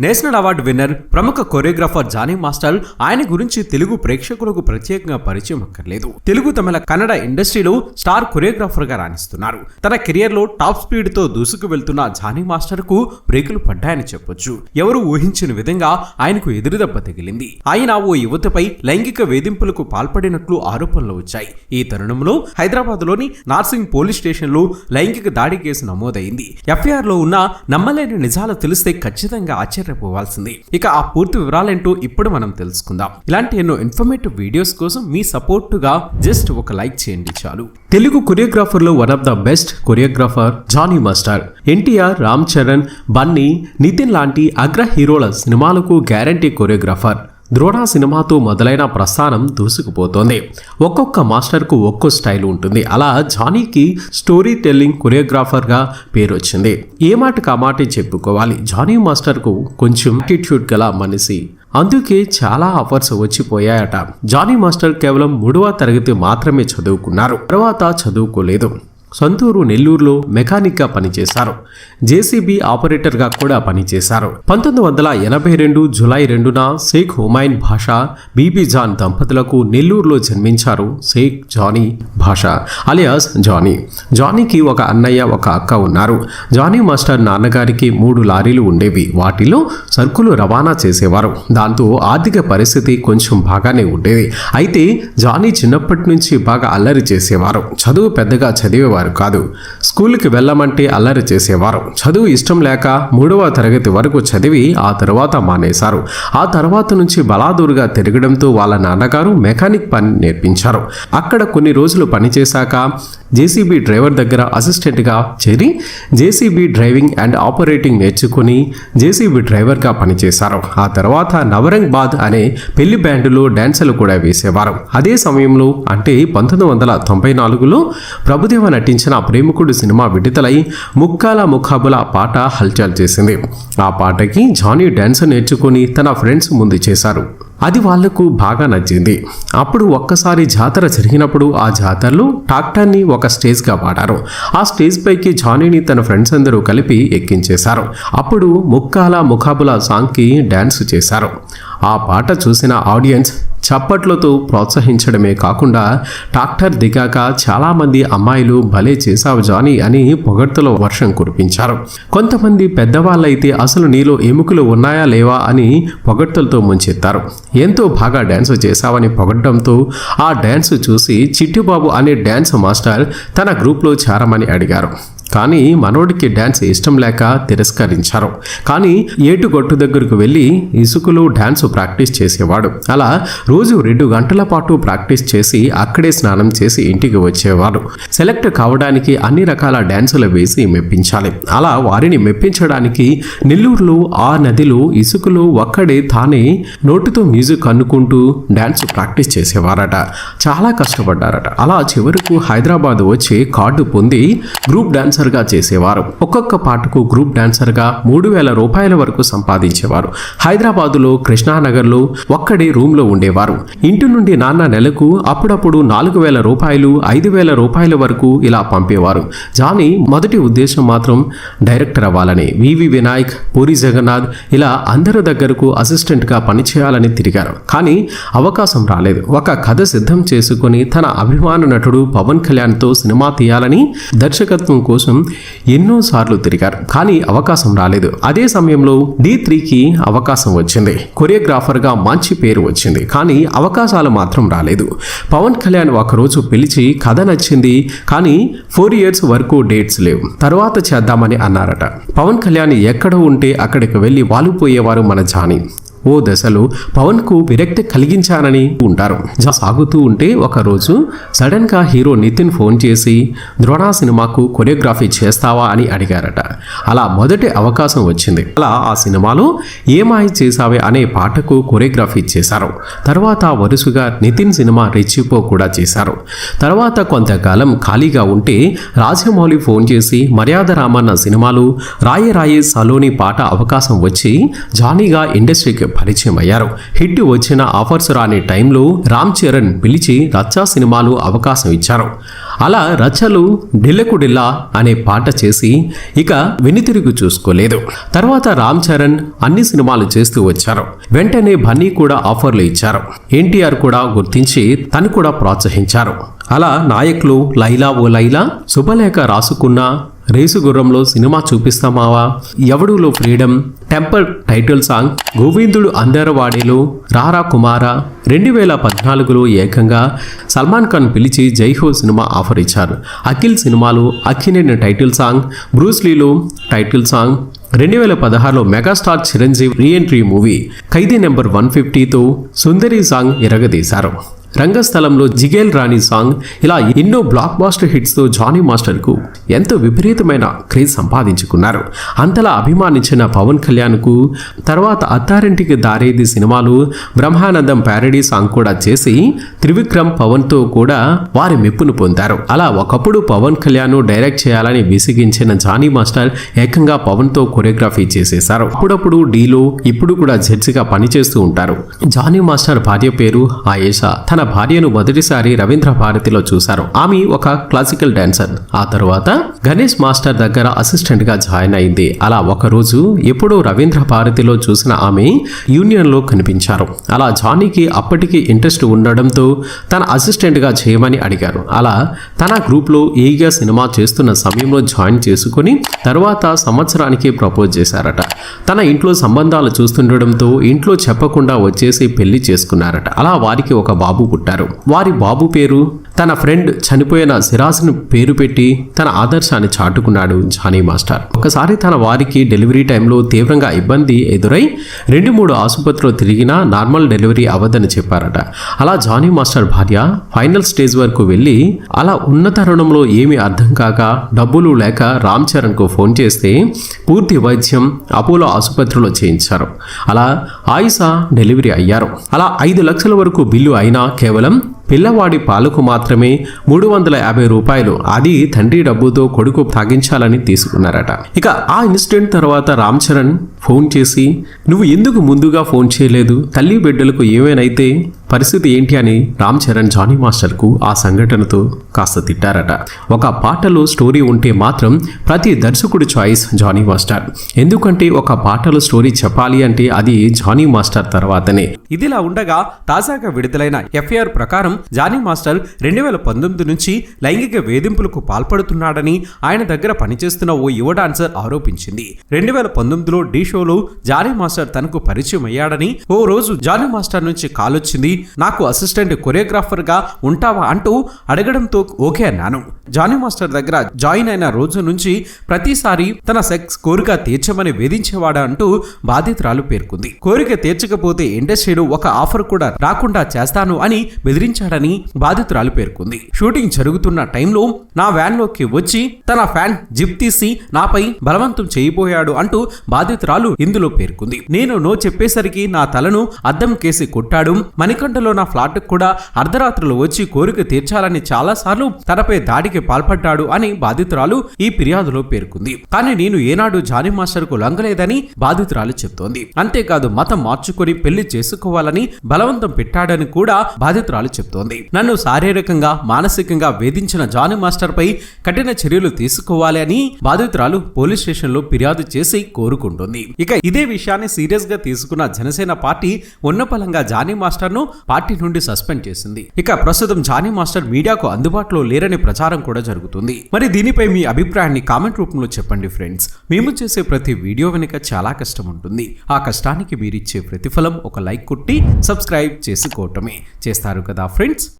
National award winner ప్రముఖ choreographer Jani master ఆయన గురించి తెలుగు ప్రేక్షకులకు ప్రత్యేకంగా పరిచయం అక్కర్లేదు. తెలుగు తమిళ కన్నడ ఇండస్ట్రీలో స్టార్ కొరియోగ్రాఫర్గా రాణిస్తున్నారు. తన కెరియర్లో టాప్ స్పీడ్తో దూసుకు వెళ్తున్న జానీ మాస్టర్కు బ్రేకులు పడ్డాయని చెప్పొచ్చు. ఎవరు ఊహించిన విధంగా ఆయనకు ఎదురుదెబ్బ తగిలింది. ఆయన ఓ యువతపై లైంగిక వేధింపులకు పాల్పడినట్లు ఆరోపణలు వచ్చాయి. ఈ తరుణంలో హైదరాబాద్లోని నార్సింగ్ పోలీస్ స్టేషన్లో లైంగిక దాడి కేసు నమోదైంది. ఎఫ్ఐఆర్లో ఉన్న నమ్మలేని నిజాలు తెలిస్తే ఖచ్చితంగా ఆశ్చర్యపోవాల్సింది ఇక ఆ పూర్తి వివరాలేంటో ఇప్పుడు మనం తెలుసుకుందాం. ఇలాంటి ఎన్నో ఇన్ఫర్మేటివ్ వీడియోస్ కోసం మీ సపోర్ట్గా జస్ట్ ఒక లైక్ చేయండి చాలు. Telugu కొరియోగ్రాఫర్లో one of the best choreographer Jani master NTR Ram Charan Bunny Nitin లాంటి అగ్ర హీరోల సినిమాలకు గ్యారంటీ కొరియోగ్రాఫర్ ద్రోణ సినిమాతో మొదలైన ప్రస్థానం దూసుకుపోతోంది. ఒక్కొక్క మాస్టర్కు ఒక్కో స్టైల్ ఉంటుంది. అలా జానీకి స్టోరీ టెల్లింగ్ కొరియోగ్రాఫర్గా పేరు వచ్చింది ఏ మాట కామాటే చెప్పుకోవాలి. జానీ మాస్టర్కు కొంచెం యాటిట్యూడ్ గల మనిషి. అందుకే చాలా ఆఫర్స్ వచ్చిపోయాయట. జానీ మాస్టర్ కేవలం మూడవ తరగతి మాత్రమే చదువుకున్నారు. తర్వాత చదువుకోలేదు. సొంతూరు నెల్లూరులో మెకానిక్గా పనిచేశారు. జేసీబీ ఆపరేటర్గా కూడా పనిచేశారు. పంతొమ్మిది వందల ఎనభై రెండు జులై రెండున షేక్ హుమాయిన్ భాషా బీబీ జాన్ దంపతులకు నెల్లూరులో జన్మించారు షేక్ జానీ భాష అలియాస్ జానీ. జానీకి ఒక అన్నయ్య ఒక అక్క ఉన్నారు. జానీ మాస్టర్ నాన్నగారికి మూడు లారీలు ఉండేవి. వాటిలో సరుకులు రవాణా చేసేవారు. దాంతో ఆర్థిక పరిస్థితి కొంచెం బాగానే ఉండేది. అయితే జానీ చిన్నప్పటి నుంచి బాగా అల్లరి చేసేవారు. చదువు పెద్దగా చదివేవారు కాదు. స్కూల్కి వెళ్ళమంటే అల్లరి చేసేవారు. చదువు ఇష్టం లేక మూడవ తరగతి వరకు చదివి ఆ తర్వాత మానేశారు. ఆ తర్వాత నుంచి బలాదూరుగా తిరగడంతో వాళ్ళ నాన్నగారు మెకానిక్ పని నేర్పించారు. అక్కడ కొన్ని రోజులు పనిచేశాక జేసీబీ డ్రైవర్ దగ్గర అసిస్టెంట్గా చేరి జేసీబీ డ్రైవింగ్ అండ్ ఆపరేటింగ్ నేర్చుకుని జేసీబీ డ్రైవర్గా పనిచేశారు. ఆ తర్వాత నవరంగ్ బాద్ అనే పెళ్ళి బ్యాండులో డ్యాన్సులు కూడా వేసేవారు. అదే సమయంలో అంటే పంతొమ్మిది వందల తొంభై నాలుగులో ప్రభుదేవ నటించిన ప్రేమికుడు సినిమా విడుదలై ముక్కాల ముఖాబుల పాట హల్చల్ చేసింది. ఆ పాటకి జానీ డ్యాన్స్ నేర్చుకుని తన ఫ్రెండ్స్ ముందు చేశారు. అది వాళ్ళకు బాగా నచ్చింది. అప్పుడు ఒక్కసారి జాతర జరిగినప్పుడు ఆ జాతరలో టాక్టర్ని ఒక స్టేజ్గా వాడారు. ఆ స్టేజ్ పైకి జానీని తన ఫ్రెండ్స్ అందరూ కలిపి ఎక్కించేశారు. అప్పుడు ముక్కాల ముఖాబుల సాంగ్కి డ్యాన్స్ చేశారు. ఆ పాట చూసిన ఆడియన్స్ చప్పట్లతో ప్రోత్సహించడమే కాకుండా డాక్టర్ దిగాక చాలామంది అమ్మాయిలు భలే చేశావు జానీ అని పొగడ్తలో వర్షం కురిపించారు. కొంతమంది పెద్దవాళ్ళైతే అసలు నీలో ఎముకలు ఉన్నాయా లేవా అని పొగడ్తలతో ముంచెత్తారు. ఎంతో బాగా డ్యాన్స్ చేశావని పొగడ్డంతో ఆ డ్యాన్స్ చూసి చిట్టిబాబు అనే డ్యాన్స్ మాస్టర్ తన గ్రూప్లో చేరమని అడిగారు. కానీ మనోడికి డ్యాన్స్ ఇష్టం లేక తిరస్కరించారు. కానీ ఏటుగొట్టు దగ్గరకు వెళ్ళి ఇసుకలో డ్యాన్స్ ప్రాక్టీస్ చేసేవాడు. అలా రోజు రెండు గంటల పాటు ప్రాక్టీస్ చేసి అక్కడే స్నానం చేసి ఇంటికి వచ్చేవాడు. సెలెక్ట్ కావడానికి అన్ని రకాల డ్యాన్సులు వేసి మెప్పించాలి. అలా వారిని మెప్పించడానికి నెల్లూరులో ఆ నదిలో ఇసుకలో ఒక్కడే తానే నోటితో మ్యూజిక్ అనుకుంటూ డ్యాన్స్ ప్రాక్టీస్ చేసేవారట. చాలా కష్టపడ్డారట. అలా చివరకు హైదరాబాద్ వచ్చి కార్డు పొంది గ్రూప్ డాన్సర్గా చేసేవారు. ఒక్కొక్క పాటకు గ్రూప్ డాన్సర్గా మూడు వేల రూపాయల వరకు సంపాదించేవారు. హైదరాబాదులో కృష్ణానగర్లో ఒక్కడే రూమ్లో ఉండేవారు. ఇంటి నుండి నాన్న నెలకు అప్పుడప్పుడు నాలుగు వేల రూపాయలు ఐదు వేల రూపాయల వరకు ఇలా పంపేవారు. జానీ మొదటి ఉద్దేశం మాత్రం డైరెక్టర్ అవ్వాలని వివి వినాయక్ పూరి జగన్నాథ్ ఇలా అందరి దగ్గరకు అసిస్టెంట్గా పనిచేయాలని తిరిగారు. కానీ అవకాశం రాలేదు. ఒక కథ సిద్ధం చేసుకుని తన అభిమాన నటుడు పవన్ కళ్యాణ్తో సినిమా తీయాలని దర్శకత్వం కోసం ఎన్నోసార్లు తిరిగారు కానీ అవకాశం రాలేదు. అదే సమయంలో డి త్రీకి అవకాశం వచ్చింది. కొరియోగ్రాఫర్గా మంచి పేరు వచ్చింది కానీ అవకాశాలు మాత్రం రాలేదు. పవన్ కళ్యాణ్ ఒకరోజు పిలిచి కథ నచ్చింది కానీ ఫోర్ ఇయర్స్ వరకు డేట్స్ లేవు. తర్వాత చేద్దామని అన్నారట. పవన్ కళ్యాణ్ ఎక్కడ ఉంటే అక్కడికి వెళ్ళి వాలిపోయేవారు మన జానీ. ఓ దశలో పవన్కు విరక్తి కలిగించానని ఉంటారు. సాగుతూ ఉంటే ఒకరోజు సడన్గా సడన్గా హీరో నితిన్ ఫోన్ చేసి ద్రోణ సినిమాకు కొరియోగ్రఫీ చేస్తావా? అని అడిగారట. అలా మొదటి అవకాశం వచ్చింది. అలా ఆ సినిమాలో ఏమాయి చేసావే అనే పాటకు కొరియోగ్రఫీ చేశారు. తర్వాత వరుసగా నితిన్ సినిమా రెచ్చిపో కూడా చేశారు. తర్వాత కొంతకాలం ఖాళీగా ఉంటే రాజమౌళి ఫోన్ చేసి మర్యాద రామన్న సినిమాలు రాయే రాయే సలోని పాట అవకాశం వచ్చి జానీగా ఇండస్ట్రీకి పరిచయం అయ్యారు హిట్ వచ్చిన ఆఫర్స్ రాని టైంలో రామ్ చరణ్ పిలిచి రచ్చా సినిమాలు అవకాశం ఇచ్చారు. అలా రచ్చలు ఢిల్లకు ఢిల్లా అనే పాట చేసి ఇక వెనుతిరుగు చూసుకోలేదు. తర్వాత రామ్ చరణ్ అన్ని సినిమాలు చేస్తూ వచ్చారు. వెంటనే బన్నీ కూడా ఆఫర్లు ఇచ్చారు. ఎన్టీఆర్ కూడా గుర్తించి తను కూడా ప్రోత్సహించారు. అలా నాయకులు లైలా ఓ లైలా శుభలేఖ రాసుకున్న రేసు గుర్రంలో సినిమా చూపిస్తామావా? ఎవడులో ఫ్రీడమ్? టెంపర్ టైటిల్ సాంగ్ గోవిందుడు అందరవాడేలో రారా కుమారా? రెండు వేల పద్నాలుగులో ఏకంగా సల్మాన్ ఖాన్ పిలిచి జైహో సినిమా ఆఫర్ ఇచ్చారు. అఖిల్ సినిమాలో అఖినేని టైటిల్ సాంగ్ బ్రూస్లీలో టైటిల్ సాంగ్ రెండు వేల పదహారులో megastar Chiranjeevi reentry movie Khaidi number one ఫిఫ్టీతో సుందరి సాంగ్ ఎరగదీశారు రంగస్థలంలో జిగేల్ రాణి సాంగ్ ఇలా ఎన్నో బ్లాక్ బాస్టర్ హిట్స్తో జానీ మాస్టర్కు ఎంతో విపరీతమైన క్రేజ్ సంపాదించుకున్నారు. అంతలా అభిమానించిన పవన్ కళ్యాణ్కు తర్వాత అత్తారింటికి దారేది సినిమాలు బ్రహ్మానందం ప్యారడీ సాంగ్ కూడా చేసి త్రివిక్రమ్ పవన్తో కూడా వారి మెప్పును పొందారు. అలా ఒకప్పుడు పవన్ కళ్యాణ్ డైరెక్ట్ చేయాలని విసిగించిన జానీ మాస్టర్ ఏకంగా పవన్తో కొరియోగ్రఫీ చేసేశారు. అప్పుడప్పుడు డీలో ఇప్పుడు కూడా జడ్జిగా పనిచేస్తూ ఉంటారు. జానీ మాస్టర్ భార్య పేరు ఆయేషా. తన భార్యను మొదటిసారి రవీంద్ర భారతిలో చూశారు. ఆమె ఒక క్లాసికల్ డాన్సర్. ఆ తరువాత గణేష్ మాస్టర్ దగ్గర అసిస్టెంట్గా జాయిన్ అయింది. అలా ఒక రోజు ఎప్పుడో రవీంద్ర భారతిలో చూసిన ఆమె యూనియన్లో కనిపించారు. అలా జానీకి అప్పటికి ఇంట్రెస్ట్ ఉండడంతో తన అసిస్టెంట్గా చేయమని అడిగారు. అలా తన గ్రూప్లో ఈగా సినిమా చేస్తున్న సమయంలో జాయిన్ చేసుకుని తర్వాత సంవత్సరానికి ప్రపోజ్ చేశారట. తన ఇంట్లో సంబంధాలు చూస్తుండడంతో ఇంట్లో చెప్పకుండా వచ్చేసి పెళ్ళి చేసుకున్నారట. అలా వారికి ఒక బాబు పుట్టారు. వారి బాబు పేరు తన ఫ్రెండ్ చనిపోయిన సిరాజ్ను పేరు పెట్టి తన ఆదర్శాన్ని చాటుకున్నాడు జానీ మాస్టర్. ఒకసారి తన వారికి డెలివరీ టైంలో తీవ్రంగా ఇబ్బంది ఎదురై రెండు మూడు ఆసుపత్రిలో తిరిగినా నార్మల్ డెలివరీ అవ్వదని చెప్పారట. అలా జానీ మాస్టర్ భార్య ఫైనల్ స్టేజ్ వరకు వెళ్ళి అలా ఉన్న తరుణంలో ఏమీ అర్థం కాక డబ్బులు లేక రామ్ చరణ్కు ఫోన్ చేస్తే పూర్తి వైద్యం అపోలో ఆసుపత్రిలో చేయించారు. అలా ఆయిషా డెలివరీ అయ్యారు. అలా ఐదు లక్షల వరకు బిల్లు అయినా కేవలం పిల్లవాడి పాలకు మాత్రమే మూడు వందల యాభై రూపాయలు. అది తండ్రి డబ్బుతో కొడుకు తాగించాలని తీసుకున్నారట. ఇక ఆ ఇన్సిడెంట్ తర్వాత రామ్ చరణ్ ఫోన్ చేసి నువ్వు ఎందుకు ముందుగా ఫోన్ చేయలేదు? తల్లి బిడ్డలకు ఏమైనైతే పరిస్థితి ఏంటి అని రామ్ చరణ్ జానీ మాస్టర్కు ఆ సంఘటనతో కాస్త తిట్టారట. ఒక పాటలో స్టోరీ ఉంటే మాత్రం ప్రతి దర్శకుడి చాయిస్ జానీ మాస్టర్. ఎందుకంటే ఒక పాటలో స్టోరీ చెప్పాలి అంటే అది జానీ మాస్టర్ తర్వాతనే. ఇదిలా ఉండగా తాజాగా విడుదలైన ఎఫ్ఐఆర్ ప్రకారం జానీ మాస్టర్ రెండు వేల పంతొమ్మిది నుంచి లైంగిక వేధింపులకు పాల్పడుతున్నాడని ఆయన దగ్గర పనిచేస్తున్న ఓ యువ డాన్సర్ ఆరోపించింది. రెండు వేల పంతొమ్మిదిలో ఢీ షోలో జానీ మాస్టర్ తనకు పరిచయం అయ్యాడని ఓ రోజు జానీ మాస్టర్ నుంచి కాలొచ్చింది నాకు అసిస్టెంట్ కొరియోగ్రాఫర్గా ఉంటావా అంటూ అడగడంతో ఓకే అన్నాను. జానీ మాస్టర్ దగ్గర జాయిన్ అయిన రోజు నుంచి ప్రతిసారి తన సెక్స్ కోరిక తీర్చమని వేధించేవాడా అంటూ బాధితురాలు పేర్కొంది. కోరిక తీర్చకపోతే ఇండస్ట్రీలో ఒక ఆఫర్ కూడా రాకుండా చేస్తాను అని బెదిరించాడని బాధితురాలు పేర్కొంది. షూటింగ్ జరుగుతున్న టైంలో నా వ్యాన్లోకి వచ్చి తన ఫ్యాన్ జిప్ తీసి నాపై బలవంతం చేయబోయాడు అంటూ బాధితురాలు ఇందులో పేర్కొంది. నేను నో చెప్పేసరికి నా తలను అద్దం కేసి కొట్టాడు. మణికంఠలో నా ఫ్లాట్కు కూడా అర్ధరాత్రులు వచ్చి కోరిక తీర్చాలని చాలా సార్లు తనపై దాడికి పాల్పడ్డాడు అని బాధితురాలు ఈ ఫిర్యాదులో పేర్కొంది. కానీ నేను ఏనాడు జానీ మాస్టర్కు లొంగలేదని బాధితురాలు చెప్తోంది. అంతేకాదు మతం మార్చుకొని పెళ్ళి చేసుకోవాలని బలవంతం పెట్టాడని కూడా బాధితురాలు చెప్తోంది. నన్ను శారీరకంగా మానసికంగా వేధించిన జానీ మాస్టర్ పై కఠిన చర్యలు తీసుకోవాలి అని బాధితురాలు పోలీస్ స్టేషన్లో ఫిర్యాదు చేసి కోరుకుంటుంది. ఇక ఇదే విషయాన్ని సీరియస్గా తీసుకున్న జనసేన పార్టీ ఉన్నపలంగా జానీ మాస్టర్ను పార్టీ నుండి సస్పెండ్ చేసింది. ఇక ప్రస్తుతం జానీ మాస్టర్ మీడియాకు అందుబాటులో లేరనే ప్రచారం కూడా జరుగుతుంది. మరి దీనిపై మీ అభిప్రాయాన్ని కామెంట్ రూపంలో చెప్పండి ఫ్రెండ్స్. మేము చేసే ప్రతి వీడియో వెనుక చాలా కష్టం ఉంటుంది. ఆ కష్టానికి మీరిచ్చే ప్రతిఫలం ఒక లైక్ కొట్టి సబ్స్క్రైబ్ చేసుకోవటమే. చేస్తారు కదా ఫ్రెండ్స్?